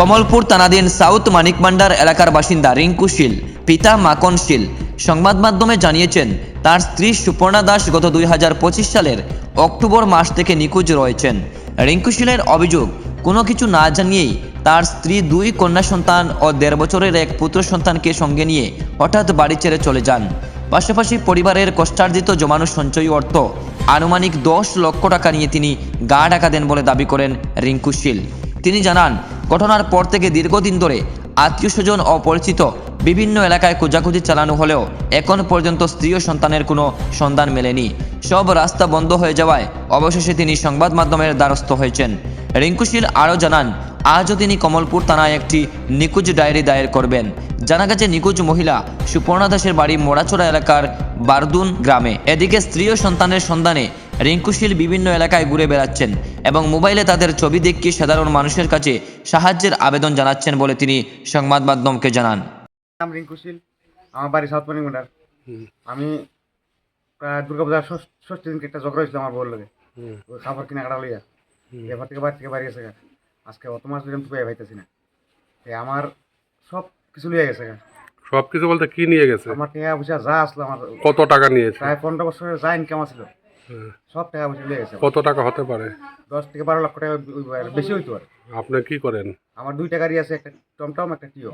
কমলপুর থানাধীন সাউথ মানিকমান্ডার এলাকার বাসিন্দা রিঙ্কু শীল, পিতা মাকন শীল সংবাদ মাধ্যমে জানিয়েছেন, তার স্ত্রী সুপর্ণা দাস গত দুই হাজার পঁচিশ সালের অক্টোবর মাস থেকে নিখোঁজ রয়েছেন। রিঙ্কু শীলের অভিযোগ, কোনো কিছু না জানিয়েই তার স্ত্রী দুই কন্যা সন্তান ও দেড় বছরের এক পুত্র সন্তানকে সঙ্গে নিয়ে হঠাৎ বাড়ি ছেড়ে চলে যান। পাশাপাশি পরিবারের কষ্টার্জিত জমানো সঞ্চয়ী অর্থ আনুমানিক দশ লক্ষ টাকা নিয়ে তিনি গা ডাকা দেন বলে দাবি করেন রিঙ্কু শীল। তিনি জানান ঘটনার পর থেকে দীর্ঘদিন ধরে আত্মীয় স্বজন অপরিচিত, বিভিন্ন এলাকায় খোঁজাখুঁজি চালানো হলেও এখন পর্যন্ত স্ত্রী ও সন্তানের কোনো সন্ধান মেলেনি। সব রাস্তা বন্ধ হয়ে যাওয়ায় অবশেষে তিনি সংবাদ মাধ্যমের দ্বারস্থ হয়েছেন। রিঙ্কুশীল আরও জানান, আজও তিনি কমলপুর থানায় একটি নিকুজ ডায়েরি দায়ের করবেন। জানা গেছে নিকুজ মহিলা সুপর্ণা দাসের বাড়ি মোড়াচোড়া এলাকার বারদুন গ্রামে। এদিকে স্ত্রী ও সন্তানের সন্ধানে রিঙ্কুশীল বিভিন্ন এলাকায় ঘুরে বেড়াচ্ছেন এবং মোবাইলে তাদের ছবি দেখিয়ে সাধারণ মানুষের কাছে সাহায্যের আবেদন জানাচ্ছেন বলে তিনি সংবাদ মাধ্যমকে জানান। নাম রিঙ্কু শীল আমার বাড়ি সাউথ মণিমুন্ডার আমি প্রায় দুর্গাপূজার ষষ্ঠ- দিনকে একটা ঝগড়া হয়েছিল আমার বউর ওই খাবার কিনা কাটা লইয়া। এবার থেকে বাড়ি থেকে বাড়ি গেছে আজকে অত মাস ধরে আমি তো পেয়ে পাইতেছি না আমার সব কিছু লিয়ে গেছে সব কিছু বলতে কি নিয়ে গেছে? আমার টাকা পয়সা যা আসলো আমার কত টাকা নিয়েছে? প্রায় পনেরো বছরের যা ইনকাম আছিল হুম। সব টাকা পয়সা গেছে। কত টাকা হতে পারে? দশ থেকে বারো লক্ষ টাকা বেশি হইতো আর। আপনি কি করেন? আমার দুইটা গাড়ি আছে একটা টমটম একটা টিও।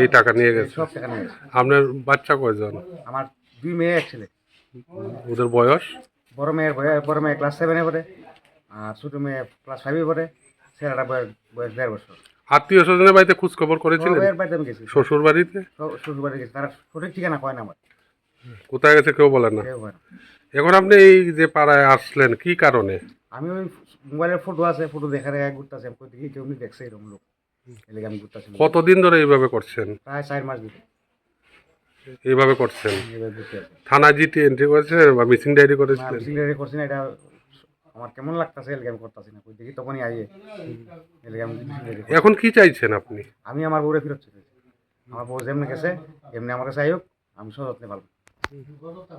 এই টাকা নিয়ে গেছে। সব টাকা নিয়ে গেছে। আপনার বাচ্চা কয়জন? আমার দুই মেয়ে এক ছেলে। ওদের বয়স? বড় মেয়ের বয়স বড় মেয়ে ক্লাস সেভেনে পড়ে আর ছোটো মেয়ে ক্লাস ফাইভে পড়ে ছেলেটা বয়স বয়স দেড় বছর। আত্মীয় স্বজনের বাড়িতে খোঁজ খবর করেছিলেন? শ্বশুর বাড়িতে শ্বশুর বাড়ি গেছি। তারা সঠিক ঠিকানা কয় না আমার। কোথায় গেছে কেউ বলে না। এখন আপনি এই যে পাড়ায় আসলেন কি কারণে? আমি ওই মোবাইলের ফটো আছে ফটো দেখা দেখা ঘুরতেছি আমি কই দেখি কেউ নি দেখছে এরকম লোক। এলাকা আমি ঘুরতেছি কতদিন ধরে এইভাবে করছেন? প্রায় চার মাস দিতে এইভাবে করছেন? থানা জিটি এন্ট্রি করেছিলেন বা মিসিং ডায়েরি না মিসিং করছি না এটা আমার কেমন লাগতেছে এলাকা আমি করতেছি না। কই দেখি তখনই আইয়ে এলাকা আমি এখন কি চাইছেন আপনি? আমি আমার বউরে ফেরত চাইছি। আমার বউ যেমনি গেছে এমনি আমার কাছে আইক আমি সযত্নে গত